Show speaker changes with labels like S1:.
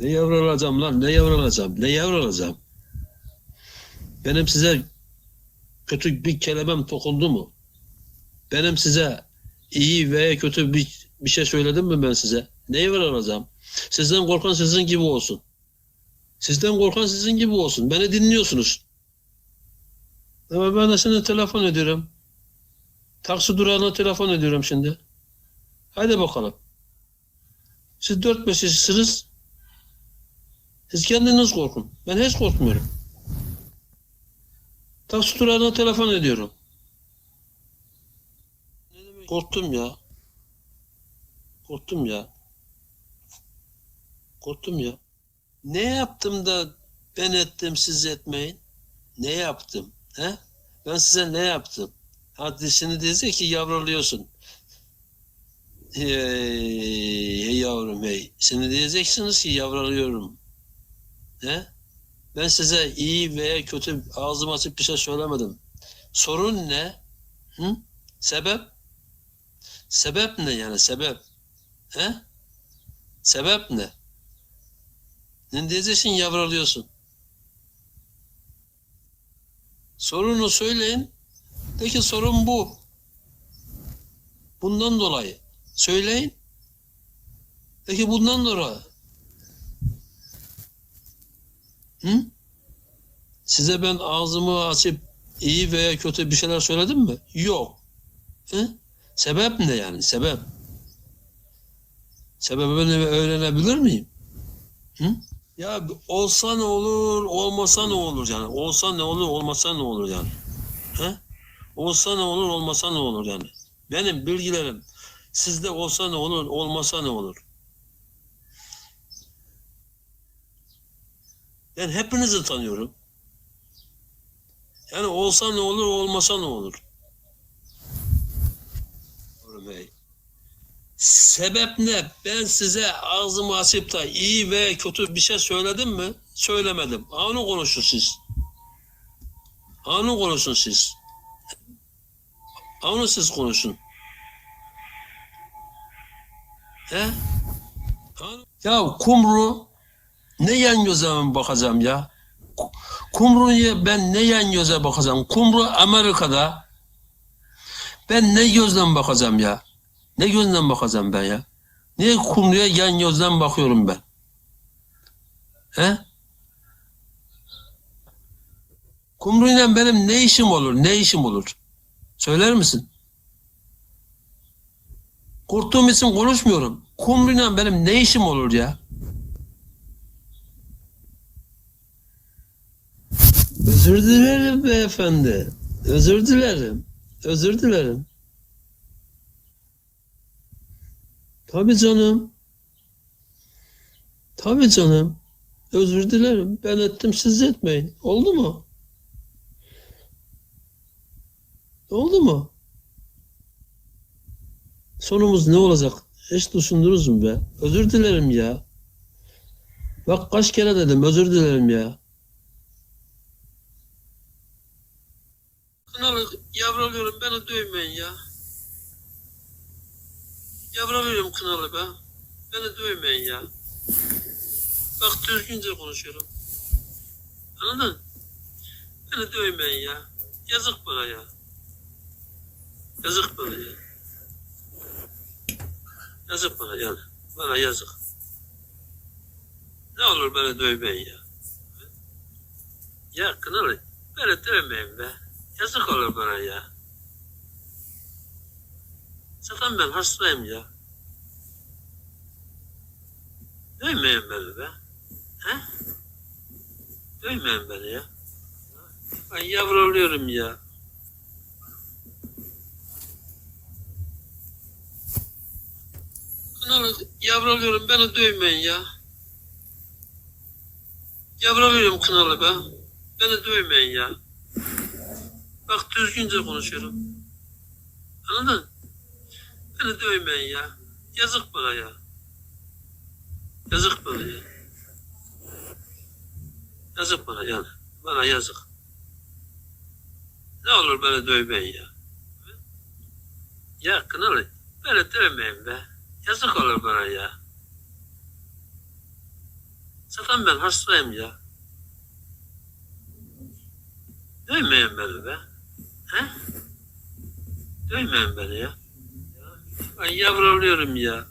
S1: Ne yavrulacağım lan? Ne yavrulacağım? Ne yavrulacağım? Benim size kötü bir kelimem dokundu mu? Benim size iyi veya kötü bir, bir şey söyledim mi ben size? Ne yavrulacağım? Sizden korkan sizin gibi olsun. Sizden korkan sizin gibi olsun. Beni dinliyorsunuz. Ama ben de şimdi telefon ediyorum. Taksi durağına telefon ediyorum şimdi. Haydi bakalım. Siz dört beş kişisiniz. Siz kendiniz korkun. Ben hiç korkmuyorum. Taksi durağına telefon ediyorum. Korktum ya. Korktum ya. Korktum ya. Ne yaptım da ben ettim siz etmeyin? Ne yaptım? He? Ben size ne yaptım? Hadi şimdi diyecek ki yavruluyorsun. Hey, hey yavrum hey. Şimdi diyeceksiniz ki yavruluyorum. He? Ben size iyi veya kötü ağzım açıp bir şey söylemedim. Sorun ne? Hı? Sebep? Sebep ne yani sebep? He? Sebep ne? Ne diyeceksin yavruluyorsun. Sorunu söyleyin. De ki sorun bu. Bundan dolayı. Söyleyin. De bundan dolayı. Hı? Size ben ağzımı açıp iyi veya kötü bir şeyler söyledim mi? Yok. Hı? Sebep ne yani? Sebep. Sebebini öğrenebilir miyim? Hı? Ya olsa ne olur, olmasa ne olur yani? Olsa ne olur, olmasa ne olur yani? He? Olsa ne olur, olmasa ne olur yani? Benim bilgilerim sizde olsa ne olur, olmasa ne olur? Ben hepinizi tanıyorum. Yani olsa ne olur, olmasa ne olur? Bey. Sebep ne? Ben size ağzımı açıp da iyi ve kötü bir şey söyledim mi? Söylemedim. Onu konuşun siz. Onu konuşun siz. Onu siz konuşun. He? Onu- Ya kumru ne yan göze mi bakacağım ya? Ku- Kumru'ya ben ne yan göze bakacağım? Kumru Amerika'da. Ben ne gözle bakacağım ya? Ne gözle bakacağım ben ya? Niye kumruya yan gözden bakıyorum ben? He? Kumruyla benim ne işim olur? Ne işim olur? Söyler misin? Korktuğum için konuşmuyorum. Kumruyla benim ne işim olur ya? Özür dilerim beyefendi. Özür dilerim. Özür dilerim. Tabii canım. Tabii canım. Özür dilerim. Ben ettim siz etmeyin. Oldu mu? Oldu mu? Sonumuz ne olacak? Hiç düşündünüz mü be? Özür dilerim ya. Bak kaç kere dedim özür dilerim ya. Kınalı yavruluyorum beni dövmeyin ya. Yavruluyorum kınalı be. Beni dövmeyin ya. Bak düzgünce konuşuyorum. Anladın? Beni dövmeyin ya. Yazık bana ya. Yazık bana ya. Yazık bana yani. Bana yazık. Ne olur beni dövmeyin ya. Ya kınalı beni dövmeyin be. Yazık olur bana ya. Zaten ben hastayım ya. Dövmeyin beni be. He? Dövmeyin beni ya. Ben yavruluyorum ya. Kınalı yavruluyorum beni dövmeyin ya. Yavruluyorum kınalı be. Beni dövmeyin ya. Bak düzgünce konuşuyorum. Anladın? Beni dövmeyin ya. Yazık bana ya. Yazık bana ya. Yazık bana yani. Bana yazık. Ne olur beni dövmeyin ya. Ya kınalı. Beni dövmeyin be. Yazık olur bana ya. Zaten ben hastayım ya. Dövmeyin beni be. He? Dövmeyin beni ya. Ben yavruluyorum ya.